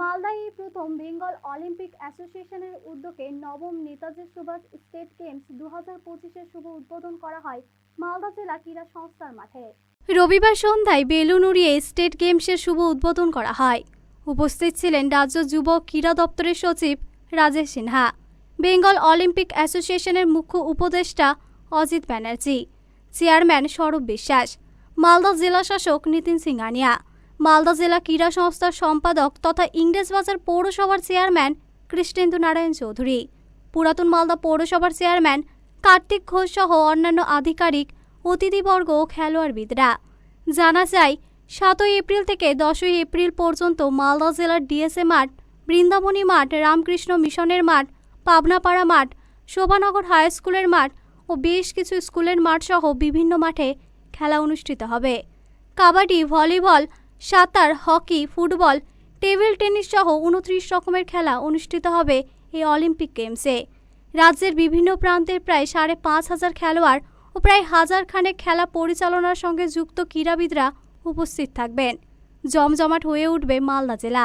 মালদায় এই প্রথম বেঙ্গল অলিম্পিক অ্যাসোসিয়েশনের উদ্যোগে নবম নেতাজি সুভাষ স্টেট গেমস দু হাজার পঁচিশের শুভ উদ্বোধন করা হয় মালদা জেলা ক্রীড়া সংস্থার মাঠে। রবিবার সন্ধ্যায় বেলুন উড়িয়ে স্টেট গেমসের শুভ উদ্বোধন করা হয়। উপস্থিত ছিলেন রাজ্য যুব ক্রীড়া দপ্তরের সচিব রাজেশ সিনহা। বেঙ্গল অলিম্পিক অ্যাসোসিয়েশনের মুখ্য উপদেষ্টা অজিত ব্যানার্জি। চেয়ারম্যান সৌরভ বিশ্বাস। মালদা জেলা শাসক নিতিন সিংহানিয়া। মালদা জেলা ক্রীড়া সংস্থার সম্পাদক তথা ইংরেজবাজার পৌরসভার চেয়ারম্যান কৃষ্ণেন্দু নারায়ণ চৌধুরী। পুরাতন মালদা পৌরসভার চেয়ারম্যান কার্তিক ঘোষ সহ অন্যান্য আধিকারিক, অতিথিবর্গ ও খেলোয়াড়বিদরা। জানা যায়, সাতই এপ্রিল থেকে দশই এপ্রিল পর্যন্ত মালদা জেলার ডিএসএ মাঠ, বৃন্দাবনী মাঠ, রামকৃষ্ণ মিশনের মাঠ, পাবনাপাড়া মাঠ, শোভানগর হাই স্কুলের মাঠ ও বেশ কিছু স্কুলের মাঠ সহ বিভিন্ন মাঠে খেলা অনুষ্ঠিত হবে। কাবাডি, ভলিবল সাঁতার, হকি, ফুটবল, টেবিল টেনিস সহ উনত্রিশ রকমের খেলা অনুষ্ঠিত হবে এই অলিম্পিক গেমসে। রাজ্যের বিভিন্ন প্রান্তের প্রায় সাড়ে পাঁচ হাজার খেলোয়াড় ও প্রায় হাজার খানেক খেলা পরিচালনার সঙ্গে যুক্ত ক্রীড়াবিদরা উপস্থিত থাকবেন। জমজমাট হয়ে উঠবে মালদা জেলা।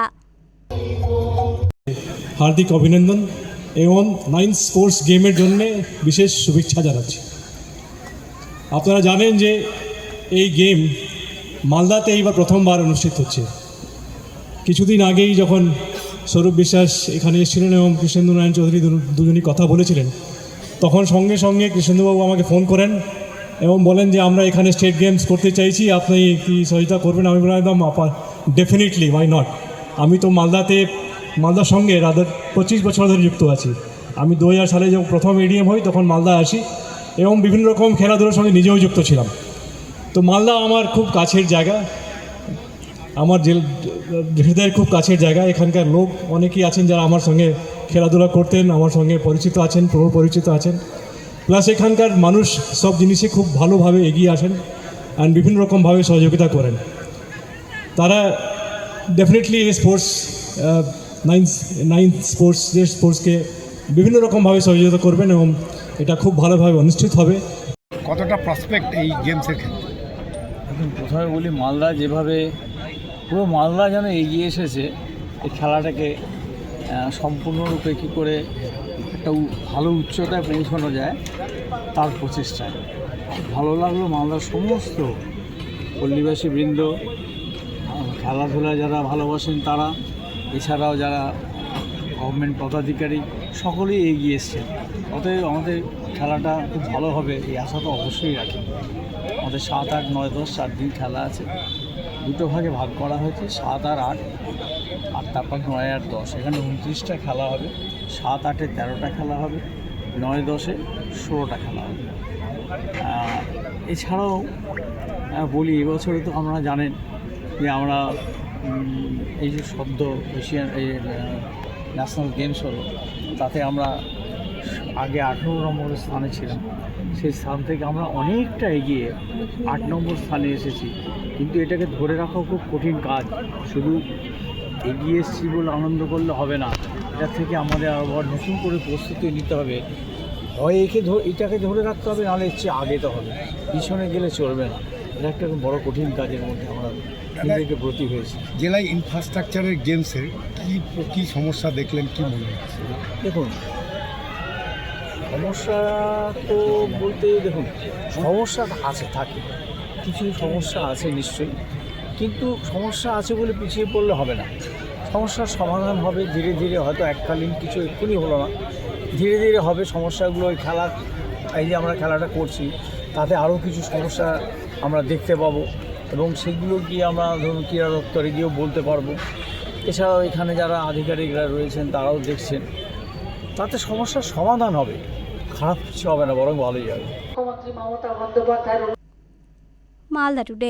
হার্দিক অভিনন্দন। এবং নাইন স্পোর্টস গেমের জন্য বিশেষ শুভেচ্ছা জানাচ্ছি। আপনারা জানেন যে এই গেম মালদাতে এইবার প্রথমবার অনুষ্ঠিত হচ্ছে। কিছুদিন আগেই যখন স্বরূপ বিশ্বাস এখানে এসেছিলেন এবং কৃষ্ণেন্দু নারায়ণ চৌধুরী দুজনই কথা বলেছিলেন, তখন সঙ্গে সঙ্গে কৃষ্ণেন্দুবাবু আমাকে ফোন করেন এবং বলেন যে, আমরা এখানে স্টেট গেমস করতে চাইছি, আপনি কি সহযোগিতা করবেন? আমি বললাম, একদম ডেফিনেটলি ওয়াই নট আমি তো মালদাতে, মালদার সঙ্গে রাদার পঁচিশ বছর ধরে যুক্ত আছি। আমি দু হাজার সালে যখন প্রথম এডিএম হই, তখন মালদা আসি এবং বিভিন্ন রকম খেলাধুলার সঙ্গে নিজেও যুক্ত ছিলাম। তো মালদা আমার খুব কাছের জায়গা। আমার জেল, হৃদয়ের খুব কাছের জায়গা। এখানকার লোক অনেকেই আছেন যারা আমার সঙ্গে খেলাধুলা করতেন, আমার সঙ্গে পরিচিত আছেন পুরো পরিচিত আছেন। প্লাস এখানকার মানুষ সব জিনিসে খুব ভালোভাবে এগিয়ে আসেন অ্যান্ড বিভিন্ন রকমভাবে সহযোগিতা করেন। তারা ডেফিনেটলি এই স্পোর্টস নাইন নাইন স্পোর্টস যে স্পোর্টসকে বিভিন্ন রকমভাবে সহযোগিতা করবেন এবং এটা খুব ভালোভাবে অনুষ্ঠিত হবে। কতটা প্রসপেক্ট এই গেমসের ক্ষেত্রে? এখন প্রথমে বলি মালদা যেভাবে, পুরো মালদা যেন এগিয়ে এসেছে, এই খেলাটাকে সম্পূর্ণরূপে কী করে একটা ভালো উচ্চতায় পৌঁছানো যায়, তার প্রচেষ্টায় ভালো লাগল মালদার সমস্ত পল্লীবাসী বৃন্দ খেলাধুলা যারা ভালোবাসেন তারা, এছাড়াও যারা গভর্নমেন্ট পদাধিকারী, সকলেই এগিয়ে এসছেন। অতএব আমাদের খেলাটা খুব ভালো হবে, এই আশা তো অবশ্যই রাখি। আমাদের সাত আট, নয় দশ চার দিন খেলা আছে। দুটো ভাগে ভাগ করা হয়েছে, সাত আর আট। আর তারপর নয় আর দশ। এখানে উনত্রিশটা খেলা হবে, সাত আটে তেরোটা খেলা হবে, নয় দশে ষোলোটা খেলা হবে। এছাড়াও বলি, এবছরে তো আপনারা জানেন যে আমরা এই যে সদ্য এশিয়ান ন্যাশনাল গেমস হলো, তাতে আমরা আগে আঠেরো নম্বর স্থানে ছিলাম। সেই স্থান থেকে আমরা অনেকটা এগিয়ে আট নম্বর স্থানে এসেছি। কিন্তু এটাকে ধরে রাখাও খুব কঠিন কাজ। শুধু এগিয়ে এসেছি বলে আনন্দ করলে হবে না। এটা থেকে আমাদের আবার নতুন করে প্রস্তুতি নিতে হবে। হয় একে ধরে এটাকে ধরে রাখতে হবে নাহলে এর চেয়ে আগে তো হবে পিছনে গেলে চলবে না। এটা একটা বড় কঠিন কাজের মধ্যে আমরা নিজেকে ব্রতী হয়েছি। জেলায় ইনফ্রাস্ট্রাকচারের গেমসের কী কী সমস্যা দেখলেন কী মনে হচ্ছে? দেখুন সমস্যা তো বলতে দেখুন, সমস্যা আছে, থাকে। কিছু সমস্যা আছে নিশ্চয়ই, কিন্তু সমস্যা আছে বলে পিছিয়ে পড়লে হবে না। সমস্যার সমাধান হবে ধীরে ধীরে, হয়তো এককালীন কিছু এক্ষুনি হলো না। ধীরে ধীরে হবে সমস্যাগুলো ওই খেলা এই যে আমরা খেলাটা করছি, তাতে আরও কিছু সমস্যা আমরা দেখতে পাবো এবং সেগুলো গিয়ে আমরা ধরুন ক্রীড়া দপ্তরে গিয়েও বলতে পারব। এছাড়াও এখানে যারা আধিকারিকরা রয়েছেন, তারাও দেখছেন। তাতে সমস্যার সমাধান হবে। খারাপ কিছু হবে না বরং ভালোই হবে। মালদা টুডে